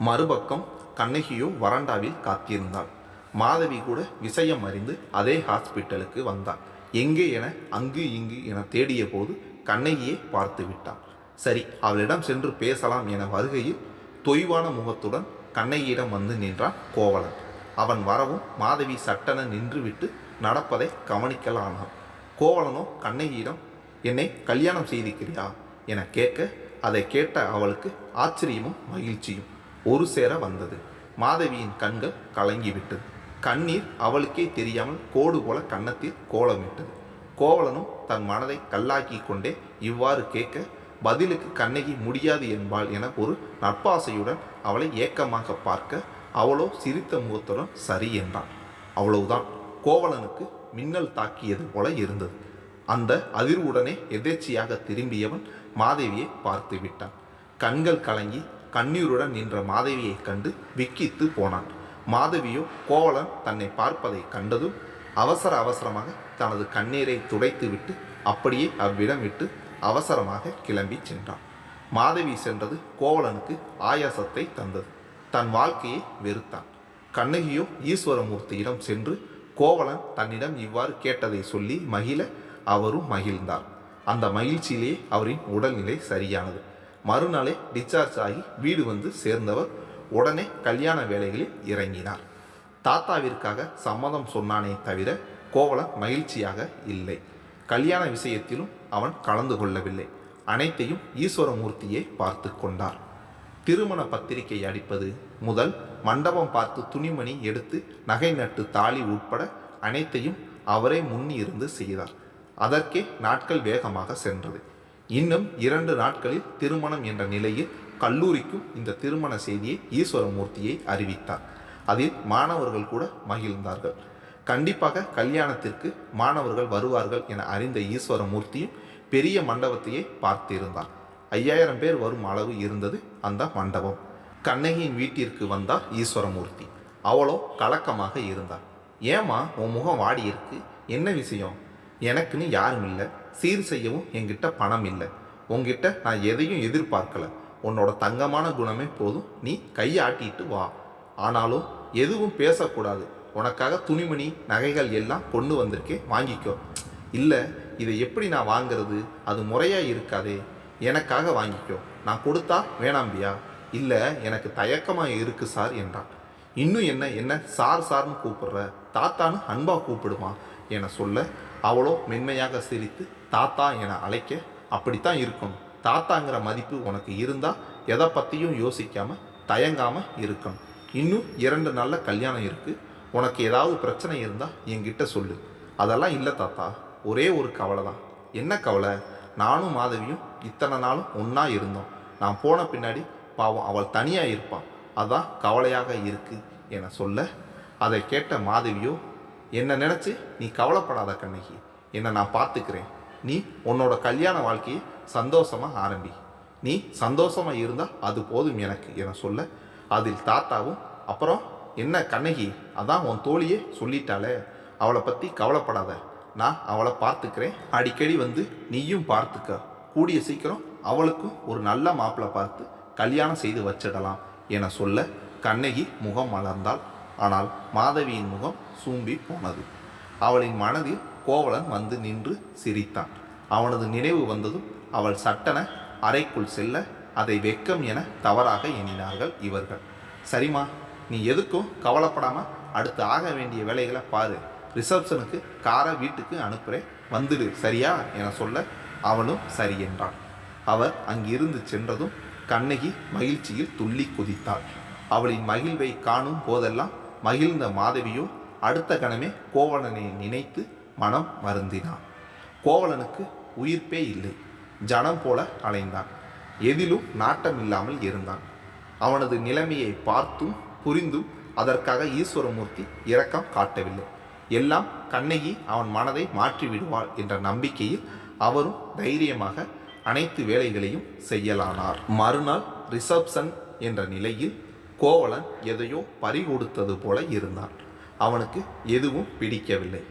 மறுபக்கம் கண்ணகியோ வராண்டாவில் காத்திருந்தாள். மாதவி கூட விஷயம் அறிந்து அதே ஹாஸ்பிட்டலுக்கு வந்தாள். எங்கே என அங்கு இங்கு என தேடிய போது கண்ணகியை பார்த்து விட்டான் சரி அவளிடம் சென்று பேசலாம் என வருகையில் தொய்வான முகத்துடன் கண்ணகியிடம் வந்து நின்றான் கோவலன். அவன் வரவும் மாதவி சட்டென நின்றுவிட்டு நடப்பதை கவனிக்கலானான். கோவலனோ கண்ணகியிடம் என்னை கல்யாணம் செய்திருக்கிறியா? என கேட்க அதை கேட்ட அவளுக்கு ஆச்சரியமும் மகிழ்ச்சியும். ஒரு சேர வந்தது. மாதவியின் கண்கள் கலங்கிவிட்டது. கண்ணீர் அவளுக்கே தெரியாமல் கோடு போல கன்னத்தில் கோலமிட்டது. கோவலனும் தன் மனதை கல்லாக்கி கொண்டே இவ்வாறு கேட்க பதிலுக்கு கண்ணகி முடியாது என்பாள் என ஒரு நட்பாசையுடன் அவளை ஏக்கமாக பார்க்க அவளோ சிரித்த முகத்துடன் சரி என்றான் அவ்வளவுதான். கோவலனுக்கு மின்னல் தாக்கியது போல இருந்தது. அந்த அதிர்வுடனே எதேச்சியாக திரும்பியவன் மாதவியை பார்த்து விட்டான். கண்கள் கலங்கி கண்ணீருடன் நின்ற மாதவியைக் கண்டு விக்கித்து போனான். மாதவியோ கோவலன் தன்னை பார்ப்பதை கண்டதும் அவசர அவசரமாக தனது கண்ணீரை துடைத்துவிட்டு அப்படியே அவ்விடம் விட்டு அவசரமாக கிளம்பி சென்றான். மாதவி சென்றது கோவலனுக்கு ஆயாசத்தை தந்தது. தன் வாழ்க்கையை வெறுத்தான். கண்ணகியோ ஈஸ்வரமூர்த்தியிடம் சென்று கோவலன் தன்னிடம் இவ்வாறு கேட்டதை சொல்லி மகிழ அவரும் மகிழ்ந்தார். அந்த மகிழ்ச்சியிலேயே அவரின் உடல்நிலை சரியானது. மறுநாளே டிஸ்சார்ஜ் ஆகி வீடு வந்து சேர்ந்தவர் உடனே கல்யாண வேலைகளில் இறங்கினார். தாத்தாவிற்காக சம்மதம் சொன்னானே தவிர கோவலன் மகிழ்ச்சியாக இல்லை. கல்யாண விஷயத்திலும் அவன் கலந்து கொள்ளவில்லை. அனைத்தையும் ஈஸ்வரமூர்த்தியை பார்த்து கொண்டார். திருமண பத்திரிகை அடிப்பது முதல் மண்டபம் பார்த்து துணிமணி எடுத்து நகை நட்டு தாலி உட்பட அனைத்தையும் அவரே முன்னிருந்து செய்தார். அதற்கே நாட்கள் வேகமாக சென்றது. இன்னும் இரண்டு நாட்களில் திருமணம் என்ற நிலையில் கல்லூரிக்கும் இந்த திருமண செய்தியை ஈஸ்வரமூர்த்தியை அறிவித்தார். அதில் மாணவர்கள் கூட மகிழ்ந்தார்கள். கண்டிப்பாக கல்யாணத்திற்கு மாணவர்கள் வருவார்கள் என அறிந்த ஈஸ்வரமூர்த்தியும் பெரிய மண்டபத்தையே பார்த்திருந்தார். ஐயாயிரம் பேர் வரும் அளவு இருந்தது அந்த மண்டபம். கண்ணகியின் வீட்டிற்கு வந்தார் ஈஸ்வரமூர்த்தி. அவளோ கலக்கமாக இருந்தார். ஏமா உன் முகம் வாடி இருக்கு. என்ன விஷயம்? எனக்குன்னு யாரும் இல்லை. சீர் செய்யவும் என்கிட்ட பணம் இல்லை. உங்ககிட்ட நான் எதையும் எதிர்பார்க்கல. உன்னோட தங்கமான குணமே போதும். நீ கையாட்டிட்டு வா. ஆனாலும் எதுவும் பேசக்கூடாது. உனக்காக துணிமணி நகைகள் எல்லாம் கொண்டு வந்திருக்கே. வாங்கிக்கோ. இல்லை இதை எப்படி நான் வாங்குறது? அது முறையாக இருக்காதே. எனக்காக வாங்கிக்கோ. நான் கொடுத்தா வேணாம்பியா? இல்லை எனக்கு தயக்கமாக இருக்குது சார் என்றான். இன்னும் என்ன என்ன சார் சார்னு கூப்பிடுற? தாத்தான்னு அன்பாக கூப்பிடுமா என சொல்ல அவளோ மென்மையாக சிரித்து தாத்தா என அழைக்க அப்படித்தான் இருக்கணும். தாத்தாங்கிற மதிப்பு உனக்கு இருந்தால் எதை பற்றியும் யோசிக்காமல் தயங்காமல் இருக்கணும். இன்னும் இரண்டு நாளில் கல்யாணம் இருக்குது உனக்கு ஏதாவது பிரச்சனை இருந்தால் என்கிட்ட சொல்லு. அதெல்லாம் இல்லை தாத்தா. ஒரே ஒரு கவலை தான். என்ன கவலை? நானும் மாதவியும் இத்தனை நாளும் ஒன்றா இருந்தோம். நான் போன பின்னாடி பாவம் அவள் தனியாக இருப்பான் அதான் கவலையாக இருக்கு என சொல்ல அதை கேட்ட மாதவியோ என்னை நினச்சி நீ கவலைப்படாத கண்ணகி. என்னை நான் பார்த்துக்கிறேன். நீ உன்னோட கல்யாண வாழ்க்கையை சந்தோஷமாக ஆரம்பி. நீ சந்தோஷமாக இருந்தால் அது போதும் எனக்கு என சொல்ல அதில் தாத்தாவும் அப்புறம் என்ன கண்ணகி? அதான் உன் தோழியே சொல்லிட்டாளே. அவளை பற்றி கவலைப்படாத. நான் அவளை பார்த்துக்கிறேன். அடிக்கடி வந்து நீயும் பார்த்துக்க. கூடிய சீக்கிரம் அவளுக்கும் ஒரு நல்ல மாப்பிள்ளை பார்த்து கல்யாணம் செய்து வச்சிடலாம் என சொல்ல கண்ணகி முகம் மலர்ந்தாள். ஆனால் மாதவியின் முகம் சூம்பி போனது. அவளின் மனதில் கோவலன் வந்து நின்று சிரித்தான். அவனது நினைவு வந்ததும் அவள் சட்டென அறைக்குள் செல்ல அதை வெக்கம் என தவறாக எண்ணினார்கள் இவர்கள். சரிம்மா நீ எதுக்கும் கவலைப்படாமல் அடுத்து ஆக வேண்டிய வேலைகளை பாரு. ரிசப்ஷனுக்கு காரை வீட்டுக்கு அனுப்புகிறேன் வந்துடு சரியா? என சொல்ல அவனும் சரி என்றான் அவர் அங்கிருந்து சென்றதும் கண்ணகி மகிழ்ச்சியில் துள்ளி குதித்தாள். அவளின் மகிழ்வை காணும் போதெல்லாம் மகிழ்ந்த மாதவியோ அடுத்த கணமே கோவலனை நினைத்து மனம் வருந்தினான் கோவலனுக்கு உயிர்ப்பே இல்லை ஜனம் போல அலைந்தான். எதிலும் நாட்டம் இல்லாமல் இருந்தான். அவனது நிலைமையை பார்த்தும் புரிந்தும் அதற்காக ஈஸ்வரமூர்த்தி இரக்கம் காட்டவில்லை. எல்லாம் கண்ணகி அவன் மனதை மாற்றி விடுவாள் என்ற நம்பிக்கையில் அவரும் தைரியமாக அனைத்து வேலைகளையும் செய்யலானார். மறுநாள் ரிசப்ஷன் என்ற நிலையில் கோவலன் எதையோ பறிகொடுத்தது போல இருந்தான். அவனுக்கு எதுவும் பிடிக்கவில்லை.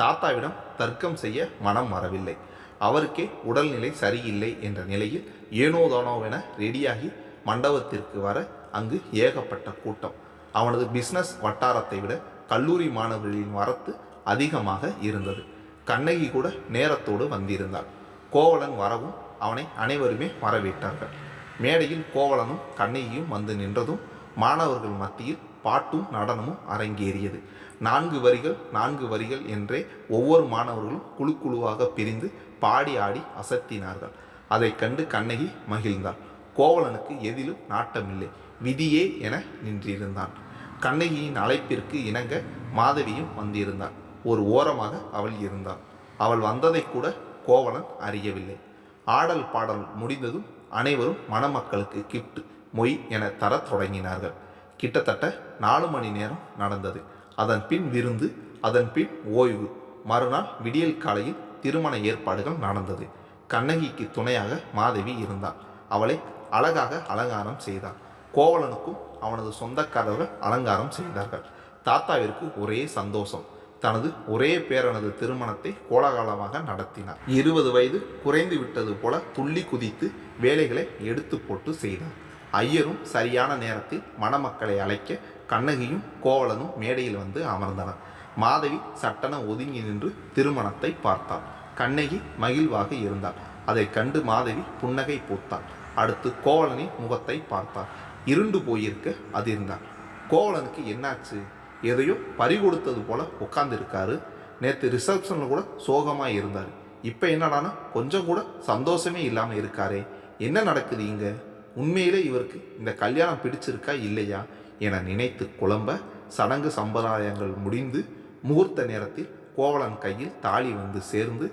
தாத்தாவிடம் தர்க்கம் செய்ய மனம் வரவில்லை. அவருக்கே உடல்நிலை சரியில்லை என்ற நிலையில் ஏனோதானோவென ரெடியாகி மண்டபத்திற்கு வர அங்கு ஏகப்பட்ட கூட்டம். அவனது பிஸ்னஸ் வட்டாரத்தை விட கல்லூரி மாணவர்களின் வரத்து அதிகமாக இருந்தது. கண்ணகி கூட நேரத்தோடு வந்திருந்தாள். கோவலன் வரவும் அவனை அனைவருமே வரவேற்றார்கள். மேடையில் கோவலனும் கண்ணகியும் வந்து நின்றதும் மாணவர்கள் மத்தியில் பாட்டும் நடனமும் அரங்கேறியது. நான்கு வரிகள் நான்கு வரிகள் என்றே ஒவ்வொரு மாணவர்களும் குழு குழுவாக பிரிந்து பாடி ஆடி அசத்தினார்கள். அதைக் கண்டு கண்ணகி மகிழ்ந்தாள். கோவலனுக்கு எதிலும் நாட்டமில்லை. விதியே என நின்றிருந்தான். கண்ணகியின் அழைப்பிற்கு இணங்க மாதவியும் வந்திருந்தாள். ஒரு ஓரமாக அவள் இருந்தாள். அவள் வந்ததை கூட கோவலன் அறியவில்லை. ஆடல் பாடல் முடிந்ததும் அனைவரும் மணமக்களுக்கு கிஃப்ட் மொய் என தரத் தொடங்கினார்கள். கிட்டத்தட்ட நாலு மணி நேரம் நடந்தது. அதன் பின் விருந்து அதன் பின் ஓய்வு. மறுநாள் விடியல் காலையில் திருமண ஏற்பாடுகள் நடந்தது. கண்ணகிக்கு துணையாக மாதவி இருந்தாள். அவளை அழகாக அலங்காரம் செய்தாள். கோவலனுக்கும் அவனது சொந்தக்காரர்கள் அலங்காரம் செய்தார்கள். தாத்தாவிற்கு ஒரே சந்தோஷம். தனது ஒரே பேரனது திருமணத்தை கோலாகலமாக நடத்தினார். இருபது வயது குறைந்து விட்டது போல துள்ளி குதித்து வேலைகளை எடுத்து போட்டு செய்தார். ஐயரும் சரியான நேரத்தில் மணமக்களை அழைக்க கண்ணகியும் கோவலனும் மேடையில் வந்து அமர்ந்தனர். மாதவி சட்டென ஒதுங்கி நின்று திருமணத்தை பார்த்தாள். கண்ணகி மகிழ்வாக இருந்தாள். அதை கண்டு மாதவி புன்னகை பூத்தாள். அடுத்து கோவலனின் முகத்தை பார்த்தாள். இருண்டு போயிருக்க அதிர்ந்தாள். கோவலனுக்கு என்னாச்சு? எதையோ பறி கொடுத்தது போல உட்காந்துருக்காரு நேற்று ரிசப்ஷனில் கூட சோகமாக இருந்தார். இப்போ என்னடானா? கொஞ்சம் கூட சந்தோஷமே இல்லாமல் இருக்காரே. என்ன நடக்குது இங்கே? உண்மையிலே இவருக்கு இந்த கல்யாணம் பிடிச்சிருக்கா இல்லையா என நினைத்து குழம்ப சடங்கு சம்பிரதாயங்கள் முடிந்து முகூர்த்த நேரத்தில் கோவலன் கையில் தாலி வந்து சேர்ந்து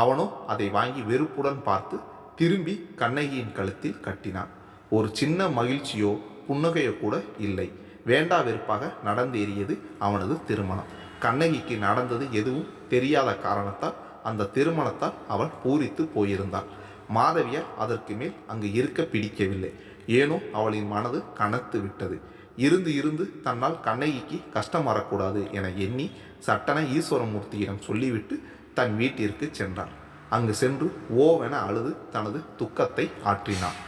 அவனோ அதை வாங்கி வெறுப்புடன் பார்த்து திரும்பி கண்ணகியின் கழுத்தில் கட்டினான். ஒரு சின்ன மகிழ்ச்சியோ புன்னகையோ கூட இல்லை. வேண்டா வெறுப்பாக நடந்தேறியது அவனது திருமணம். கண்ணகிக்கு நடந்தது எதுவும் தெரியாத காரணத்தால் அந்த திருமணத்தால் அவள் பூரித்து போயிருந்தாள். மாதவியார் அதற்கு மேல் அங்கு இருக்க பிடிக்கவில்லை. ஏனோ அவளின் மனது கனத்து விட்டது. இருந்து இருந்து தன்னால் கண்ணகிக்கு கஷ்டம் வரக்கூடாது என எண்ணி சட்டன ஈஸ்வரமூர்த்தியிடம் சொல்லிவிட்டு தன் வீட்டிற்கு சென்றார் அங்கு சென்று ஓவென அழுது தனது துக்கத்தை ஆற்றினான்.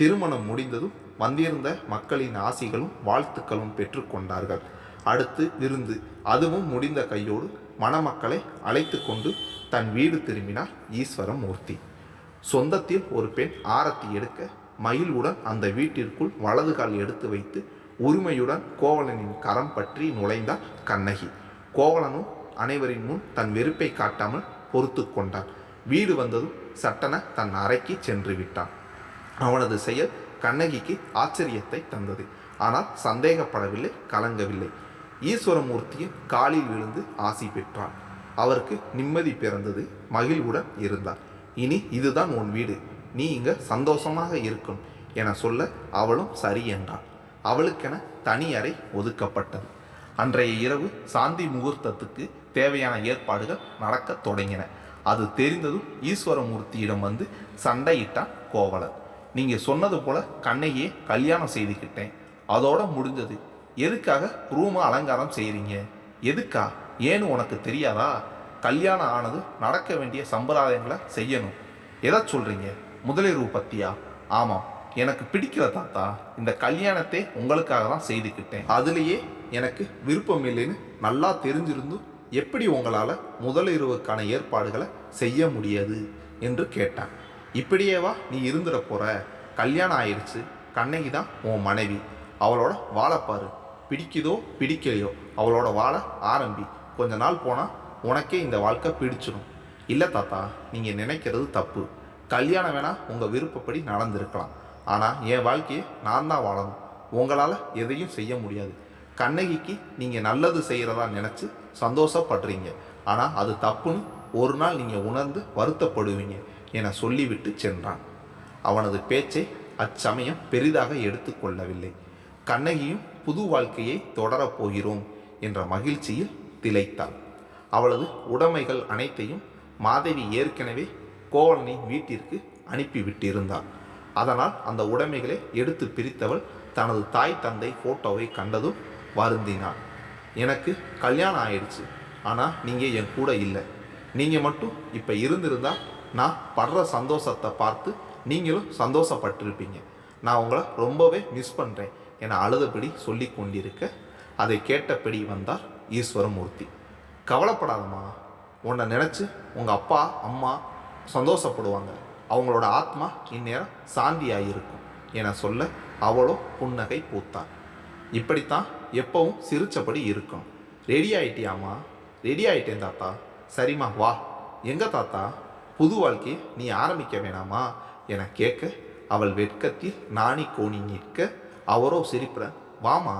திருமணம் முடிந்ததும் வந்திருந்த மக்களின் ஆசிகளும் வாழ்த்துக்களும் பெற்றுக்கொண்டார்கள் அடுத்து விருந்து. அதுவும் முடிந்த கையோடு மணமக்களை அழைத்து கொண்டு தன் வீடு திரும்பினார் ஈஸ்வரமூர்த்தி. சொந்தத்தில் ஒரு பெண் ஆரத்தி எடுக்க மயிலுடன் அந்த வீட்டிற்குள் வலது கால் எடுத்து வைத்து உரிமையுடன் கோவலனின் கரம் பற்றி நுழைந்தார் கண்ணகி. கோவலனும் அனைவரின் முன் தன் வெறுப்பை காட்டாமல் பொறுத்து கொண்டான். வீடு வந்ததும் சட்டென தன் அறைக்கு சென்று விட்டான். அவனது செயல் கண்ணகிக்கு ஆச்சரியத்தை தந்தது. ஆனால் சந்தேகப்படவில்லை கலங்கவில்லை. ஈஸ்வரமூர்த்தியும் காலில் விழுந்து ஆசி பெற்றான் அவருக்கு நிம்மதி பிறந்தது மகிழ்வுடன் இருந்தார். இனி இதுதான் உன் வீடு. நீ இங்க சந்தோஷமாக இருக்கும் என சொல்ல அவளும் சரி என்றாள் அவளுக்கென தனி அறை ஒதுக்கப்பட்டது. அன்றைய இரவு சாந்தி முகூர்த்தத்துக்கு தேவையான ஏற்பாடுகள் நடக்கத் தொடங்கின. அது தெரிந்ததும் ஈஸ்வரமூர்த்தியிடம் வந்து சண்டையிட்டான் கோவலன் நீங்க சொன்னது போல கண்ணையே கல்யாணம் செய்துக்கிட்டேன் அதோட முடிஞ்சது. எதுக்காக ரூமை அலங்காரம் செய்கிறீங்க எதுக்கா? ஏன்னு உனக்கு தெரியாதா? கல்யாணம் ஆனது நடக்க வேண்டிய சம்பிரதாயங்களை செய்யணும். எதை சொல்கிறீங்க முதலிரவு பத்தியா? ஆமாம். எனக்கு பிடிக்கிற தாத்தா. இந்த கல்யாணத்தை உங்களுக்காக தான் செய்துக்கிட்டேன். அதுலேயே எனக்கு விருப்பம் இல்லைன்னு நல்லா தெரிஞ்சிருந்தும் எப்படி உங்களால் முதலிரவுக்கான ஏற்பாடுகளை செய்ய முடியாது என்று கேட்டான். இப்படியேவா நீ இருந்துட போகிற கல்யாணம் ஆயிடுச்சு கண்ணகி தான் உன் மனைவி. அவளோட வாழப்பாரு பிடிக்குதோ பிடிக்கலையோ அவளோட வாழ ஆரம்பி. கொஞ்ச நாள் போனால் உனக்கே இந்த வாழ்க்கை பிடிச்சிடும் இல்லை தாத்தா நீங்கள் நினைக்கிறது தப்பு. கல்யாணம் வேணால் உங்கள் விருப்பப்படி நடந்திருக்கலாம். ஆனால் என் வாழ்க்கையை நான் தான் வாழணும். உங்களால் எதையும் செய்ய முடியாது. கண்ணகிக்கு நீங்கள் நல்லது செய்கிறதா நினச்சி சந்தோஷப்படுறீங்க. ஆனால் அது தப்புன்னு ஒரு நாள் நீங்கள் உணர்ந்து வருத்தப்படுவீங்க. என சொல்லிவிட்டு சென்றான். அவனது பேச்சை அச்சமயம் பெரிதாக எடுத்துக்கொள்ளவில்லை கண்ணகியும் புது வாழ்க்கையை தொடரப் போகிறோம் என்ற மகிழ்ச்சியில் திளைத்தாள். அவளது உடைமைகள் அனைத்தையும் மாதவி ஏற்கனவே கோவலனின் வீட்டிற்கு அனுப்பிவிட்டிருந்தாள். அதனால் அந்த உடைமைகளை எடுத்து பிரித்தவள் தனது தாய் தந்தை ஃபோட்டோவை கண்டதும் வருந்தினாள். எனக்கு கல்யாணம் ஆயிடுச்சு. ஆனால் நீங்கள் என் கூட இல்லை. நீங்கள் மட்டும் இப்போ இருந்திருந்தால் நான் படுற சந்தோஷத்தை பார்த்து நீங்களும் சந்தோஷப்பட்டிருப்பீங்க. நான் உங்களை ரொம்பவே மிஸ் பண்ணுறேன் என அழுதபடி சொல்லி கொண்டிருக்க அதை கேட்டபடி வந்தார் ஈஸ்வரமூர்த்தி. கவலைப்படாதம்மா. உன்னை நினச்சி உங்கள் அப்பா அம்மா சந்தோஷப்படுவாங்க. அவங்களோட ஆத்மா இந்நேரம் சாந்தியாக இருக்கும் என சொல்ல அவளோ புன்னகை பூத்தாள் இப்படித்தான் எப்பவும் சிரிச்சபடி இருக்கும். ரெடி ஆயிட்டியாம்மா? ரெடி ஆயிட்டேன் தாத்தா. சரிம்மா வா. எங்க தாத்தா? புது வாழ்க்கையை நீ ஆரம்பிக்க வேணாமா? என கேட்க அவள் வெட்கத்தில் நாணி கோணி நிற்க அவரோ சிரிப்புற வாமா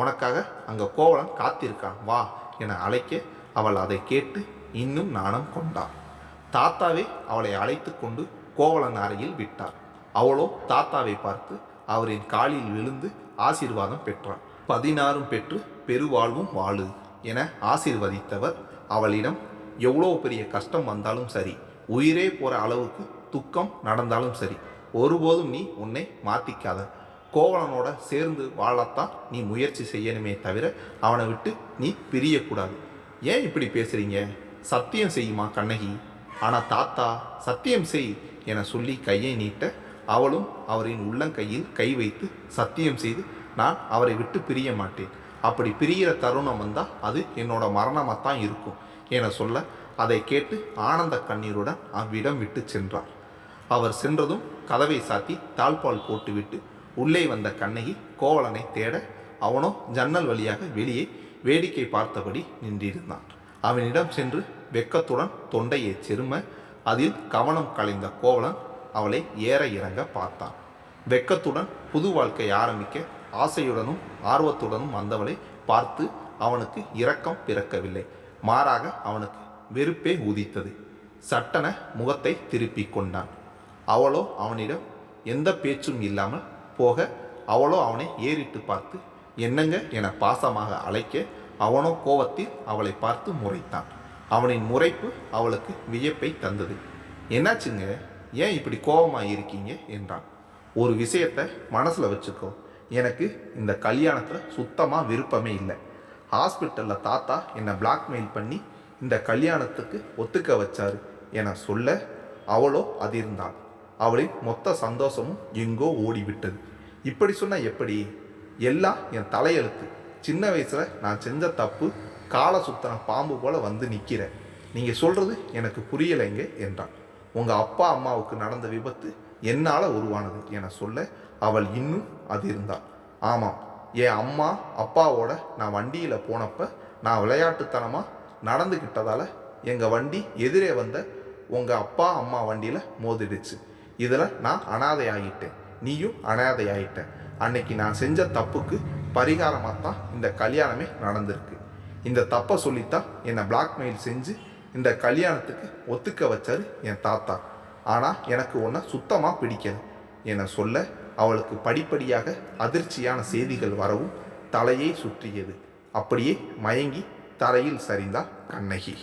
உனக்காக அங்கே கோவலன் காத்திருக்கான் வா என அழைக்க அவள் அதை கேட்டு இன்னும் நாணம் கொண்டாள். தாத்தாவே அவளை அழைத்து கொண்டு கோவலன் அறையில் விட்டார். அவளோ தாத்தாவை பார்த்து அவரின் காலில் விழுந்து ஆசீர்வாதம் பெற்றாள். பதினாறும் பெற்று பெருவாழ்வும் வாழு என ஆசீர்வதித்தவர் அவளிடம் எவ்வளோ பெரிய கஷ்டம் வந்தாலும் சரி உயிரே போகிற அளவுக்கு துக்கம் நடந்தாலும் சரி ஒருபோதும் நீ உன்னை மாற்றிக்காத கோவலனோட சேர்ந்து வாழத்தான் நீ முயற்சி செய்யணுமே தவிர அவனை விட்டு நீ பிரியக்கூடாது. ஏன் இப்படி பேசுறீங்க? சத்தியம் செய்யுமா கண்ணகி? ஆனால் தாத்தா சத்தியம் செய் என சொல்லி கையை நீட்ட அவளும் அவரின் உள்ளங்கையில் கை வைத்து சத்தியம் செய்து நான் அவரை விட்டு பிரிய மாட்டேன். அப்படி பிரிகிற தருணம் வந்தால் அது என்னோட மரணமாக தான் இருக்கும் என சொல்ல அதை கேட்டு ஆனந்த கண்ணீருடன் அவ்விடம் விட்டு சென்றார். அவர் சென்றதும் கதவை சாத்தி தாழ்பால் போட்டுவிட்டு உள்ளே வந்த கண்ணகி கோவலனை தேட அவனோ ஜன்னல் வழியாக வெளியே வேடிக்கை பார்த்தபடி நின்றிருந்தான். அவனிடம் சென்று வெக்கத்துடன் தொண்டையை செரும அதில் கவனம் கலைந்த கோவலன் அவளை ஏற இறங்க பார்த்தான். வெக்கத்துடன் புது வாழ்க்கை ஆரம்பிக்க ஆசையுடனும் ஆர்வத்துடனும் வந்தவளை பார்த்து அவனுக்கு இரக்கம் பிறக்கவில்லை. மாறாக அவனுக்கு வெறுப்பே உதித்தது. சட்டன முகத்தை திருப்பி கொண்டான். அவளோ அவனிடம் எந்த பேச்சும் இல்லாமல் போக அவளோ அவனை ஏறிட்டு பார்த்து என்னங்க என பாசமாக அழைக்க? அவனோ கோவத்தில் அவளை பார்த்து முறைத்தான். அவனின் முறைப்பு அவளுக்கு வியப்பை தந்தது. என்னாச்சுங்க? ஏன் இப்படி கோபமாக இருக்கீங்க? என்றான். ஒரு விஷயத்தை மனசில் வச்சுக்கோ. எனக்கு இந்த கல்யாணத்தில் சுத்தமாக விருப்பமே இல்லை. ஹாஸ்பிட்டலில் தாத்தா என்னை பிளாக்மெயில் பண்ணி இந்த கல்யாணத்துக்கு ஒத்துக்க வச்சாரு என சொல்ல அவளோ அதிர்ந்தாள். அவளின் மொத்த சந்தோஷமும் எங்கோ ஓடிவிட்டது. இப்படி சொன்னால் எப்படி? எல்லாம் என் தலையெழுத்து. சின்ன வயசில் நான் செஞ்ச தப்பு காலை சுத்தன பாம்பு போல் வந்து நிற்கிறேன் நீங்கள் சொல்கிறது எனக்கு புரியலைங்க என்றான். உங்கள் அப்பா அம்மாவுக்கு நடந்த விபத்து என்னால் உருவானது என சொல்ல அவள் இன்னும் அது இருந்தாள் ஆமாம் என் அம்மா அப்பாவோட நான் வண்டியில் போனப்ப நான் விளையாட்டுத்தனமாக நடந்துக்கிட்டதால் எங்கள் வண்டி எதிரே வந்த உங்கள் அப்பா அம்மா வண்டியில் மோதிடுச்சு. இதில் நான் அனாதை ஆகிட்டேன் நீயும் அனாதை ஆகிட்டேன் அன்னைக்கு நான் செஞ்ச தப்புக்கு பரிகாரமாக தான் இந்த கல்யாணமே நடந்திருக்கு. இந்த தப்பை சொல்லித்தான் என்னை பிளாக்மெயில் செஞ்சு இந்த கல்யாணத்துக்கு ஒத்துக்க வச்சார் என் தாத்தா. ஆனால் எனக்கு ஒன்றை சுத்தமாக பிடிக்கல. என சொல்ல அவளுக்கு படிப்படியாக அதிர்ச்சியான செய்திகள் வரவும் தலையை சுற்றியது. அப்படியே மயங்கி தரையில் சரிந்தாள் கண்ணகி.